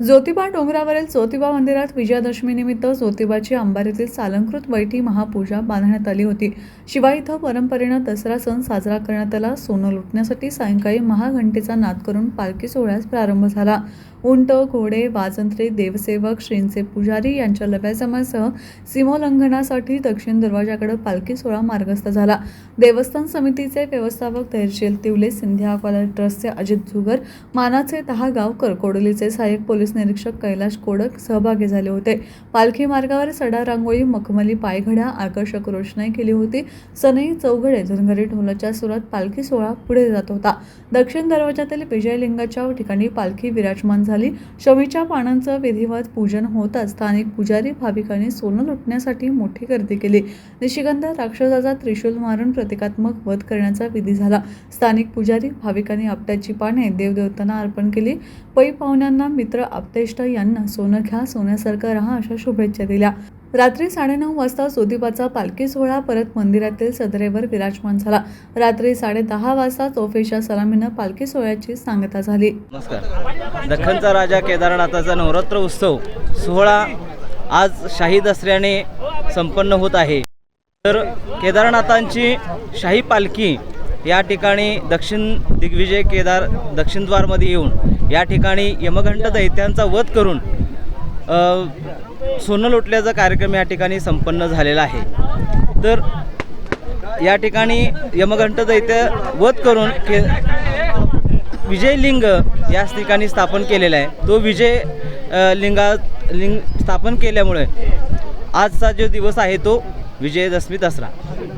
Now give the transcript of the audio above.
ज्योतिबा डोंगरावरील ज्योतिबा मंदिरात विजयादशमीनिमित्त ज्योतिबाची अंबारीतील सालंकृत वैठी महापूजा बांधण्यात आली होती. शिवाय इथं परंपरेनं दसरा सण साजरा करण्यात आला. सोनं लुटण्यासाठी सायंकाळी महाघंटेचा नाद करून पालखी सोहळ्यास प्रारंभ झाला. उंट घोडे वाजंत्री देवसेवक श्रींचे पुजारी यांच्या लव्याजमासह सीमोल्लंघनासाठी दक्षिण दरवाजाकडे पालखी सोहळा मार्गस्थ झाला. देवस्थान समितीचे व्यवस्थापक धैर्यशील तिवले सिंधिया अक्वालर ट्रस्टचे अजित झुगर मानाचे दहा गाव कोडोलीचे सहाय्यक पोलीस निरीक्षक कैलाश कोडक सहभागी झाले होते. पालखी मार्गावर सडा रांगोळी मखमली पायघड्या आकर्षक रोषणाई केली होती. सनई चौघडे धनगरी ढोलाच्या सुरात पालखी सोहळा पुढे जात होता. दक्षिण दरवाजातील विजयलिंगाच्या ठिकाणी पालखी विराजमान झाली. शमीच्या पानांचं विधिवत पूजन होताच स्थानिक पुजारी भाविकांनी सोनं लुटण्यासाठी मोठी गर्दी केली. निशिगंध राक्षसाचा त्रिशूल मारून प्रतिकात्मक वध करण्याचा विधी झाला. स्थानिक पुजारी भाविकांनी आपट्याची पाने देवदेवतांना अर्पण केली. पै पाहुण्यांना मित्र आपतेष्ट यांना सोनं घ्या सोन्यासारखं राहा अशा शुभेच्छा दिल्या. रात्री साडेनऊ वाजता ज्योतिबाचा पालखी सोहळा परत मंदिरातील सदरेवर विराजमान झाला. रात्री साडेदहा वाजता तोफेच्या सलामीनं पालखी सोहळ्याची सांगता झाली. नमस्कार. दख्खनचा राजा केदारनाथाचा नवरात्र उत्सव सोहळा आज शाही दसऱ्याने संपन्न होत आहे. तर केदारनाथांची शाही पालखी या ठिकाणी दक्षिण दिग्विजय केदार दक्षिणद्वारमध्ये येऊन या ठिकाणी यमघंट दैत्यांचा वध करून सोनं लुटल्याचा कार्यक्रम या ठिकाणी संपन्न झालेला आहे. तर या ठिकाणी यमघंट दैत्य वध करून के विजयलिंग याच ठिकाणी स्थापन केलेला आहे. तो विजय लिंगा लिंग स्थापन केल्यामुळे आजचा जो दिवस आहे तो विजयदशमी दसरा.